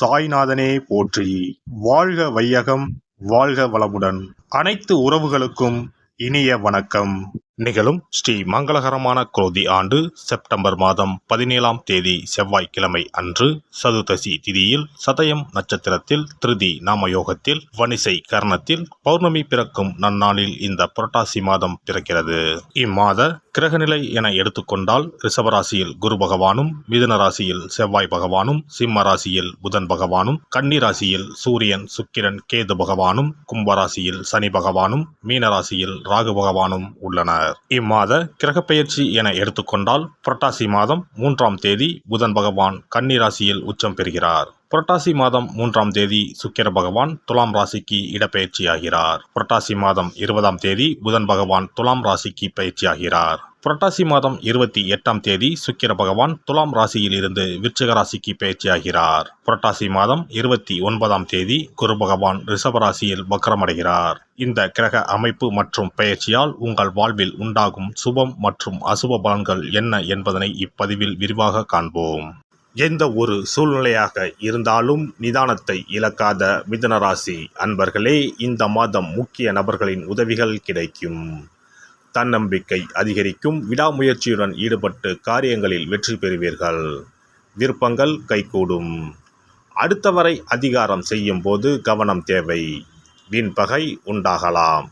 சாய்நாதனே போற்றி. வாழ்க வையகம் வாழ்க வளமுடன். அனைத்து உறவுகளுக்கும் இனிய வணக்கம். நிகழும் ஸ்ரீ மங்களகரமான குரோதி ஆண்டு செப்டம்பர் மாதம் பதினேழாம் தேதி செவ்வாய்க்கிழமை அன்று சதுர்தசி திதியில் சதயம் நட்சத்திரத்தில் திருதி நாமயோகத்தில் வனிசை கரணத்தில் பௌர்ணமி பிறக்கும் நன்னாளில் இந்த புரட்டாசி மாதம் பிறக்கிறது. இம்மாத கிரகநிலை என எடுத்துக்கொண்டால் ரிஷபராசியில் குரு பகவானும் மிதுன ராசியில் செவ்வாய் பகவானும் சிம்ம ராசியில் புதன் பகவானும் கன்னி ராசியில் சூரியன் சுக்கிரன் கேது பகவானும் கும்பராசியில் சனி பகவானும் மீன ராசியில் ராகு பகவானும் உள்ளனர். இம்மாத கிரகப்பெயர்ச்சி என எடுத்துக்கொண்டால் புரட்டாசி மாதம் மூன்றாம் தேதி புதன் பகவான் கன்னி ராசியில் உச்சம் பெறுகிறார். புரட்டாசி மாதம் மூன்றாம் தேதி சுக்கிர பகவான் துலாம் ராசிக்கு இடப்பெயர்ச்சியாகிறார். புரட்டாசி மாதம் இருபதாம் தேதி புதன் பகவான் துலாம் ராசிக்கு பயிற்சியாகிறார். புரட்டாசி மாதம் இருபத்தி எட்டாம் தேதி சுக்கிர பகவான் துலாம் ராசியில் இருந்து விருச்சிக ராசிக்கு பயிற்சியாகிறார். புரட்டாசி மாதம் இருபத்தி ஒன்பதாம் தேதி குரு பகவான் ரிஷப ராசியில் வக்கரமடைகிறார். இந்த கிரக அமைப்பு மற்றும் பெயர்ச்சியால் உங்கள் வாழ்வில் உண்டாகும் சுபம் மற்றும் அசுப பலன்கள் என்ன என்பதனை இப்பதிவில் விரிவாக காண்போம். எந்த ஒரு சூழ்நிலையாக இருந்தாலும் நிதானத்தை இழக்காத மிதனராசி அன்பர்களே இந்த மாதம் முக்கிய நபர்களின் உதவிகள் கிடைக்கும். தன்னம்பிக்கை அதிகரிக்கும். விடாமுயற்சியுடன் ஈடுபட்டு காரியங்களில் வெற்றி பெறுவீர்கள். விருப்பங்கள் கைகூடும். அடுத்தவரை அதிகாரம் செய்யும் போது கவனம் தேவை. வீண்பகை உண்டாகலாம்.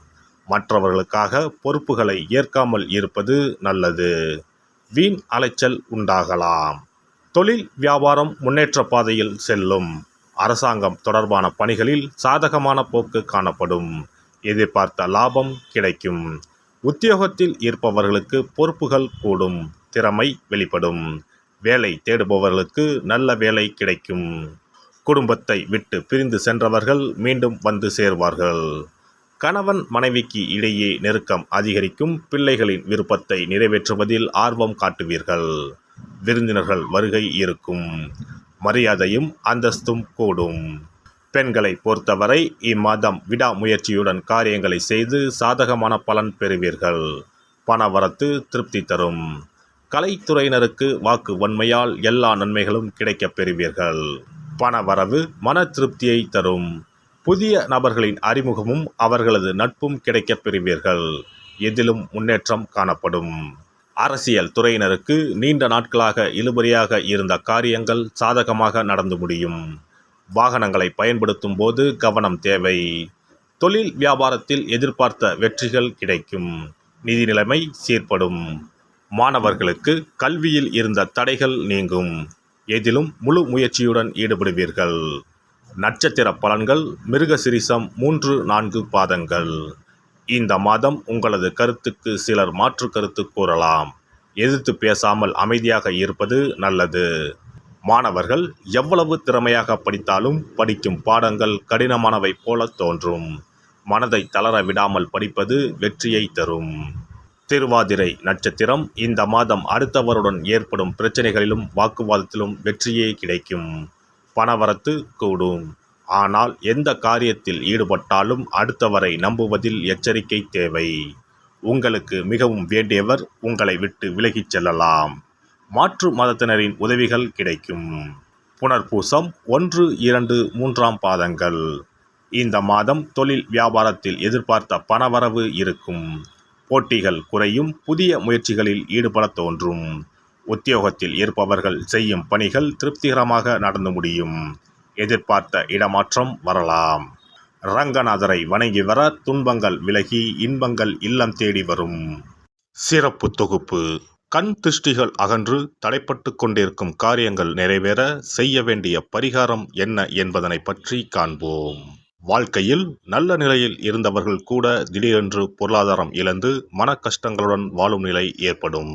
மற்றவர்களுக்காக பொறுப்புகளை ஏற்காமல் இருப்பது நல்லது. வீண் அலைச்சல் உண்டாகலாம். தொழில் வியாபாரம் முன்னேற்ற பாதையில் செல்லும். அரசாங்கம் தொடர்பான பணிகளில் சாதகமான போக்கு காணப்படும். எதிர்பார்த்த லாபம் கிடைக்கும். உத்தியோகத்தில் இருப்பவர்களுக்கு பொறுப்புகள் கூடும். திறமை வெளிப்படும். வேலை தேடுபவர்களுக்கு நல்ல வேலை கிடைக்கும். குடும்பத்தை விட்டு பிரிந்து சென்றவர்கள் மீண்டும் வந்து சேர்வார்கள். கணவன் மனைவிக்கு இடையே நெருக்கம் அதிகரிக்கும். பிள்ளைகளின் விருப்பத்தை நிறைவேற்றுவதில் ஆர்வம் காட்டுவீர்கள். விருந்தினர்கள் வருகை இருக்கும் மரியாதையும் அந்தஸ்தும் கூடும். பெண்களை பொறுத்தவரை இம்மாதம் விடாமுயற்சியுடன் காரியங்களை செய்து சாதகமான பலன் பெறுவீர்கள். பணவரத்து திருப்தி தரும். கலைத்துறையினருக்கு வாக்கு வன்மையால் எல்லா நன்மைகளும் கிடைக்கப் பெறுவீர்கள். பணவரவு மன திருப்தியை தரும். புதிய நபர்களின் அறிமுகமும் அவர்களது நட்பும் கிடைக்கப் பெறுவீர்கள். எதிலும் முன்னேற்றம் காணப்படும். அரசியல் துறையினருக்கு நீண்ட நாட்களாக இழுபறியாக இருந்த காரியங்கள் சாதகமாக நடந்து முடியும். வாகனங்களை பயன்படுத்தும் போது கவனம் தேவை. தொழில் வியாபாரத்தில் எதிர்பார்த்த வெற்றிகள் கிடைக்கும். நிதி நிலைமை சீர்படும். மாணவர்களுக்கு கல்வியில் இருந்த தடைகள் நீங்கும். எதிலும் முழு முயற்சியுடன் ஈடுபடுவீர்கள். நட்சத்திர பலன்கள் மிருகசிரிசம் மூன்று நான்கு பாதங்கள். இந்த மாதம் உங்களது கருத்துக்கு சிலர் மாற்று கருத்து கூறலாம். எதிர்த்து பேசாமல் அமைதியாக இருப்பது நல்லது. மாணவர்கள் எவ்வளவு திறமையாக படித்தாலும் படிக்கும் பாடங்கள் கடினமானவை போல தோன்றும். மனதை தளர விடாமல் படிப்பது வெற்றியை தரும். திருவாதிரை நட்சத்திரம் இந்த மாதம் அடுத்தவருடன் ஏற்படும் பிரச்சனைகளிலும் வாக்குவாதத்திலும் வெற்றியே கிடைக்கும். பணவரத்து கூடும். ஆனால் எந்த காரியத்தில் ஈடுபட்டாலும் அடுத்தவரை நம்புவதில் எச்சரிக்கை தேவை. உங்களுக்கு மிகவும் வேண்டியவர் உங்களை விட்டு விலகிச் செல்லலாம். மாற்று மதத்தினரின் உதவிகள் கிடைக்கும். புனர்பூசம் ஒன்று இரண்டு மூன்றாம் பாதங்கள். இந்த மாதம் தொழில் வியாபாரத்தில் எதிர்பார்த்த பணவரவு இருக்கும். போட்டிகள் குறையும் புதிய முயற்சிகளில் ஈடுபட தோன்றும். உத்தியோகத்தில் இருப்பவர்கள் செய்யும் பணிகள் திருப்திகரமாக நடந்து முடியும். எதிர்பார்த்த இடமாற்றம் வரலாம். ரங்கநாதரை வணங்கி வர துன்பங்கள் விலகி இன்பங்கள் இல்லம் தேடி வரும். சிறப்பு தொகுப்பு. கண் திருஷ்டிகள் அகன்று தடைப்பட்டு கொண்டிருக்கும் காரியங்கள் நிறைவேற செய்ய வேண்டிய பரிகாரம் என்ன என்பதனை பற்றி காண்போம். வாழ்க்கையில் நல்ல நிலையில் இருந்தவர்கள் கூட திடீரென்று பொருளாதாரம் இழந்து மன கஷ்டங்களுடன் வாழும் நிலை ஏற்படும்.